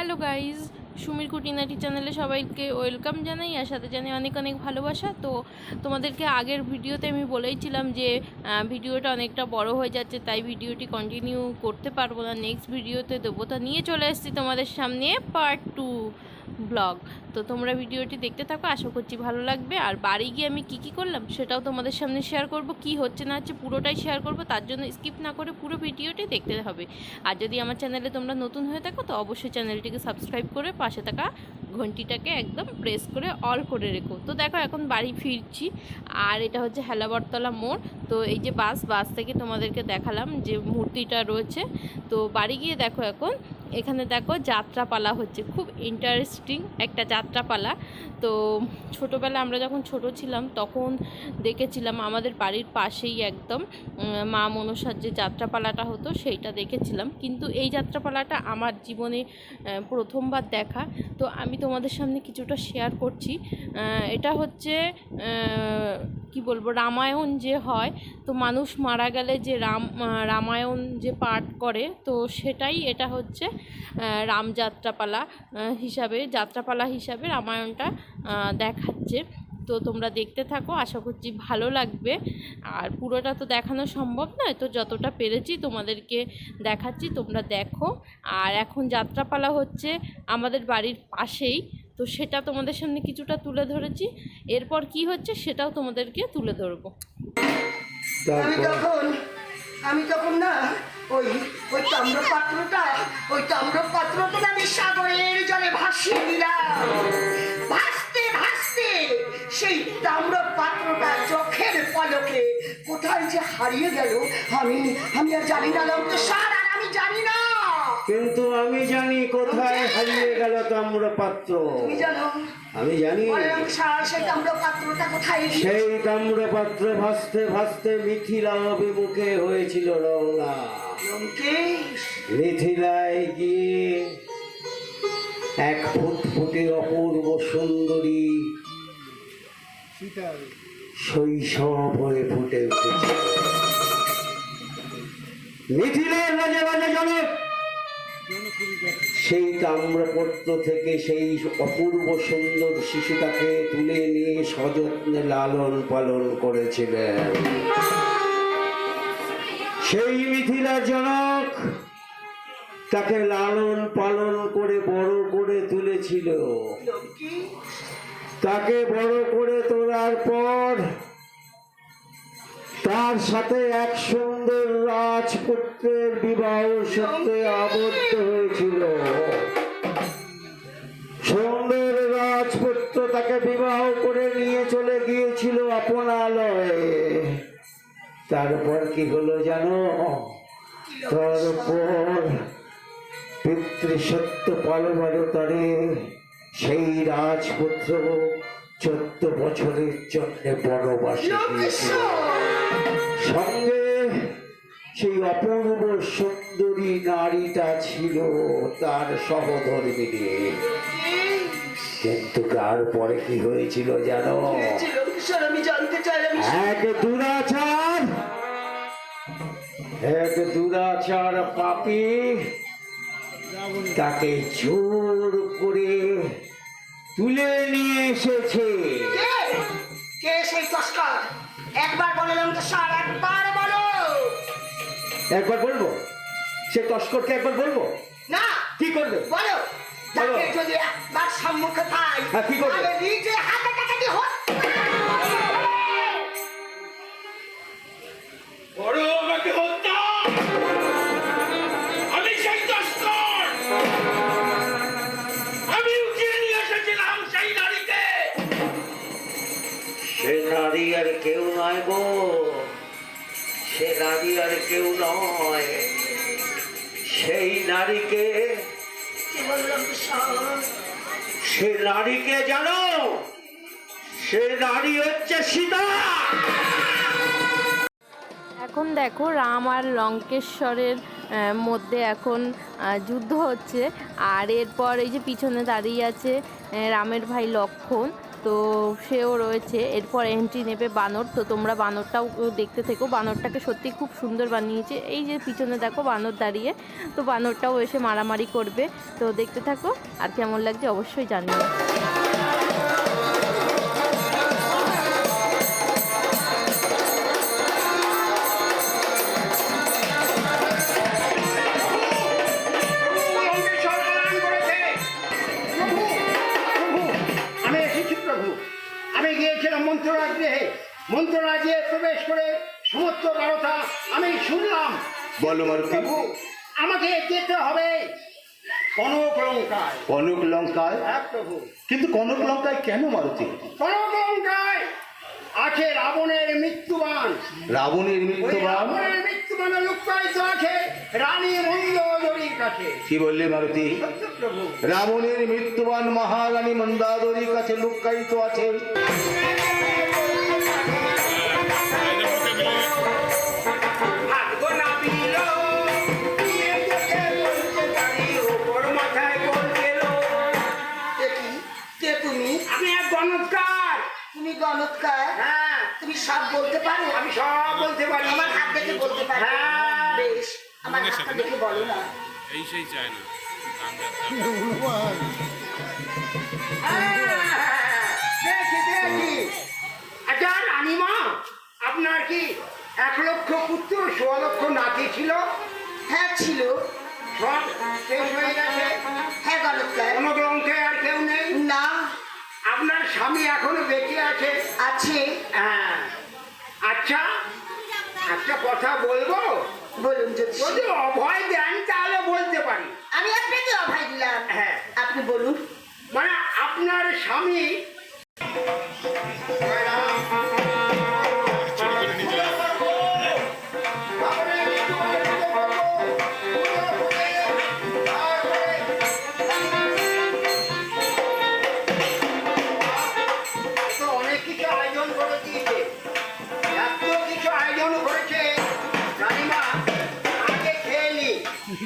Hello guys সুমির কুটিনাটি চ্যানেলে সবাইকে ওয়েলকাম জানাই আর সাথে জানাই অনেক অনেক ভালোবাসা। তো তোমাদেরকে আগের ভিডিওতে আমি বলেইছিলাম যে ভিডিওটা অনেকটা বড় হয়ে যাচ্ছে, তাই ভিডিওটি কন্টিনিউ করতে পারব না। নেক্সট ভিডিওতে দেবো তা নিয়ে চলে এসেছি তোমাদের সামনে পার্ট টু ব্লগ। তো তোমরা ভিডিওটি দেখতে থাকো, আশা করছি ভালো লাগবে। আর বাড়ি গিয়ে আমি কি কি করলাম সেটাও তোমাদের সামনে শেয়ার করব। কি হচ্ছে না হচ্ছে পুরোটাই শেয়ার করব, তার জন্য স্কিপ না করে পুরো ভিডিওটি দেখতে হবে। আর যদি আমার চ্যানেলে তোমরা নতুন হয়ে থাকো, তো অবশ্যই চ্যানেলটিকে সাবস্ক্রাইব করে পাশে থাকা ঘন্টিটাকে একদম প্রেস করে অল করে রেখো। তো দেখো, এখন বাড়ি ফিরছি। আর এটা হচ্ছে হেলাবরতলা মোড়। তো এই যে বাস বাস থেকে তোমাদেরকে দেখালাম যে মূর্তিটা রয়েছে। তো বাড়ি গিয়ে দেখো এখন এখানে দেখো যাত্রাপালা হচ্ছে। খুব ইন্টারেস্টিং একটা যাত্রাপালা। তো ছোটোবেলা আমরা যখন ছোট ছিলাম, তখন দেখেছিলাম আমাদের বাড়ির পাশেই একদম মা মনসার যে যাত্রাপালাটা হতো, সেইটা দেখেছিলাম। কিন্তু এই যাত্রাপালাটা আমার জীবনে প্রথমবার দেখা। তো আমি তোমাদের সামনে কিছুটা শেয়ার করছি। এটা হচ্ছে কি বলব, রামায়ণ যে হয়, তো মানুষ মারা গেলে যে রাম রামায়ণ যে পাঠ করে, তো সেটাই এটা হচ্ছে রামযাত্রাপালা হিসাবে, যাত্রাপালা হিসাবে রামায়ণটা দেখাচ্ছে। তো তোমরা দেখতে থাকো, আশা করছি ভালো লাগবে। আর পুরোটা তো দেখানো সম্ভব নয়, তো যতটা পেরেছি তোমাদেরকে দেখাচ্ছি, তোমরা দেখো। আর এখন যাত্রাপালা হচ্ছে আমাদের বাড়ির পাশেই, তো সেটা তোমাদের সামনে কিছুটা তুলে ধরেছি। এরপর কি হচ্ছে সেটাও তোমাদেরকে তুলে ধরবো। আমি তখন আমি তখন না, ওই ওই তাম্রপাত্রটা ওই তাম্রপাত্রটা না আমি সাগরের জলে ভাসিয়ে দিলাম। ভাসতে ভাসতে সেই তাম্রপাত্রটা চোখের পলকে কোথায় যে হারিয়ে গেল আমি আমি আর জানি না লঙ্কেশ্বর আর আমি জানি না। কিন্তু আমি জানি কোথায় হারিয়ে গেল তাম্রপাত্র। তুমি জানো? আমি জানি। সেই তাম্রপাত্র ভাসতে ভাসতে মিথিলা অভিমুখে হয়েছিল রওনা। মিথিলায় গিয়ে এক ফুটফুটে অপূর্ব সুন্দরী শৈশব হয়ে ফুটে উঠেছে। মিথিলার রাজা রাজা জনক, সেই তাম্রপত্র থেকে সেই অপূর্ব সুন্দর শিশুটাকে তুলে নিয়ে সযত্নে লালন পালন করেছিলেন। সেই মিথিলা জনক তাকে লালন পালন করে বড় করে তুলেছিল। তাকে বড় করে তোলার পর তার সাথে এক সুন্দর রাজপুত্রের বিবাহ সূত্রে আবদ্ধ হয়েছিল। সুন্দর রাজপুত্র তাকে বিবাহ করে নিয়ে চলে গিয়েছিল আপনালয়ে তারপর কি হলো জানো? তারপর পিতৃসত্য পালবারতারে সেই রাজপুত্র চোদ্দ বছরের জন্য বনবাসে সঙ্গে সেই অপূর্ব সুন্দরী নারীটা ছিল তার সহধর্মিনী। কিন্তু কার পরে কি হয়েছিল জানো? এক দুরাচার এক দুরাচার পাপি তাকে জোর করে তুলে নিয়ে এসেছে। কে? সেই তস্কর? একবার বলো স্যার একবার বলো। একবার বলব? সে তস্করকে একবার বলব? না। কি করবে? বলো। তাকে যদি একবার সম্মুখে পাই হ্যাঁ, কি করবে? নিজে হাতে নারী আর কেউ নয়। সেই নারীকে সে নারীকে জানো? সে নারী হচ্ছে সীতা। এখন দেখো রাম আর লঙ্কেশ্বরের আহ, মধ্যে এখন আহ, যুদ্ধ হচ্ছে। আর এরপর এই যে পিছনে দাঁড়িয়ে আছে রামের ভাই লক্ষণ। তো সেও রয়েছে। এরপর এন্ট্রি নেবে বানর। তো তোমরা বানরটাও দেখতে থেকো। বানরটাকে সত্যি খুব সুন্দর বানিয়েছে। এই যে পিছনে দেখো বানর দাঁড়িয়ে। তো বানরটাও এসে মারামারি করবে। তো দেখতে থাকো। আর কেমন লাগছে অবশ্যই জানিও। বলো মারুতি আমাকে যেতে হবে। কনক লঙ্কায়। কনক লঙ্কায়? হ্যাঁ প্রভু। কিন্তু কনক লঙ্কায় কেন মারুতি কনক লঙ্কায় আছে রাবণের মৃত্যুবান। রাবণের মৃত্যুবান? রাবণের মৃত্যুবানে লুকায়িত আছে রানী মন্দোদরীর কাছে। কি বললে মারুতি প্রভু। রাবণের মৃত্যুবান মহারানী মন্দাদরীর কাছে লুকায়িত আছে। হ্যাঁ। তুমি সব বলতে পারো? আমি সব বলতে পারি। আমার হাত দেখে বলতে পারো। হ্যাঁ। বেশ আমার হাতটা দেখে বলো না। এই সেই চায় না হ্যাঁ, দেখি দেখি আচ্ছা রানীমা আপনার কি এক লক্ষ পুত্র সোয়া লক্ষ নাতি ছিল? হ্যাঁ ছিল। সব শেষ হয়ে গেছে? হ্যাঁ কোনো গ্রন্থে আর কেউ আপনার স্বামী এখনও বেঁচে আছে? আছে। হ্যাঁ। আচ্ছা একটা কথা বলব? বলুন যদি যদি অভয় দেন তাহলে বলতে পারি। আমি আপনাকে অভয় দিলাম। হ্যাঁ। আপনি বলুন। মানে আপনার স্বামী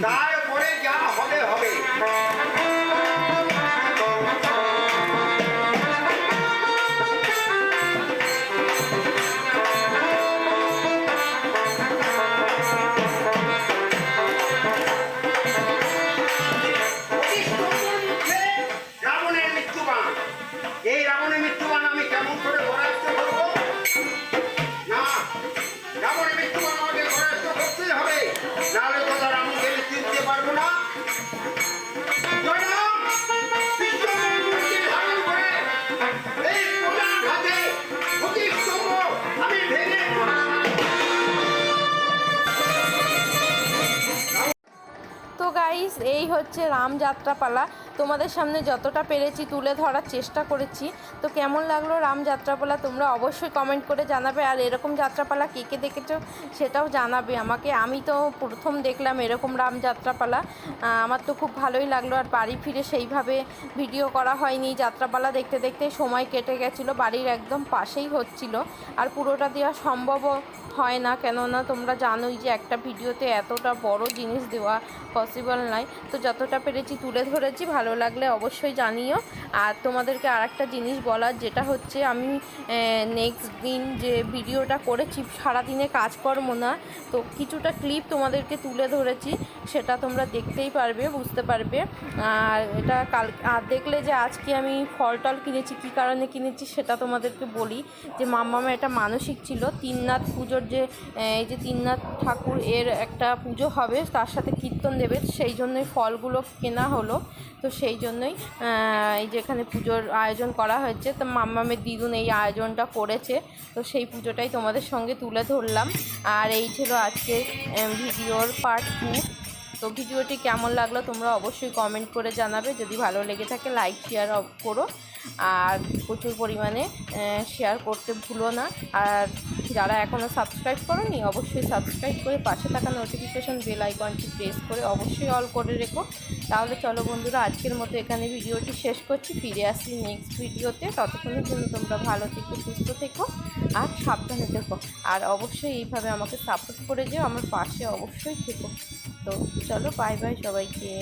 তারপরে যা হবে হবে। গাইস এই হচ্ছে রামযাত্রাপালা। তোমাদের সামনে যতটা পেরেছি তুলে ধরার চেষ্টা করেছি। তো কেমন লাগল রামযাত্রাপালা? তোমরা অবশ্যই কমেন্ট করে জানাবে। আর এরকম যাত্রাপালা কে কে দেখেছ সেটাও জানাবে আমাকে। আমি তো প্রথম দেখলাম এরকম রামযাত্রাপালা। আমার তো খুব ভালোই লাগল। আর বাড়ি ফিরে সেইভাবে ভিডিও করা হয়নি। যাত্রাপালা দেখতে দেখতে সময় কেটে গেছিল। বাড়ির একদম পাশেই হচ্ছিল। আর পুরোটা দেওয়া সম্ভবও হয় না, কেননা তোমরা জানোই যে একটা ভিডিওতে এতটা বড় জিনিস দেওয়া পসিবল নয়। তো যতটা পেরেছি তুলে ধরেছি, ভালো লাগলে অবশ্যই জানিও। আর তোমাদেরকে আর একটা জিনিস বলার, যেটা হচ্ছে আমি নেক্সট দিন যে ভিডিওটা করেছি, সারাদিনে কাজকর্ম না, তো কিছুটা ক্লিপ তোমাদেরকে তুলে ধরেছি, সেটা তোমরা দেখতেই পারবে, বুঝতে পারবে। আর এটা কাল, আর দেখলে যে আজকে আমি ফল টল কিনেছি, কী কারণে কিনেছি সেটা তোমাদেরকে বলি, যে মাম্মামা এটা মানসিক ছিল তিননাথ পুজোর যে এই যে তিননাথ ঠাকুর এর একটা পুজো হবে, তার সাথে কীর্তন দেবে, সেই জন্যই ফলগুলো কেনা হলো। তো সেই জন্যই এই যে এখানে পুজোর আয়োজন করা হয়েছে। তো মাম্মামের দিদুন এই আয়োজনটা করেছে। তো সেই পুজোটাই তোমাদের সঙ্গে তুলে ধরলাম। আর এই ছিল আজকে ভিডিওর পার্ট টু তো ভিডিওটি কেমন লাগল তোমরা অবশ্যই কমেন্ট করে জানাবে। যদি ভালো লেগে থাকে লাইক শেয়ার করো। আর প্রচুর পরিমাণে শেয়ার করতে ভুলো না। আর যারা এখনও সাবস্ক্রাইব করোনি, অবশ্যই সাবস্ক্রাইব করে পাশে থাকা নোটিফিকেশন বেল আইকনটি প্রেস করে অবশ্যই অল করে রেখো। তাহলে চলো বন্ধুরা, আজকের মতো এখানে ভিডিওটি শেষ করছি। ফিরে আসছি নেক্সট ভিডিওতে ততক্ষণের জন্য তোমরা ভালো থেকো, সুস্থ থেকো আর সাবধানে থেকো। আর অবশ্যই এইভাবে আমাকে সাপোর্ট করে যেও, আমার পাশে অবশ্যই থেকো। তো চলো বাই বাই সবাইকে।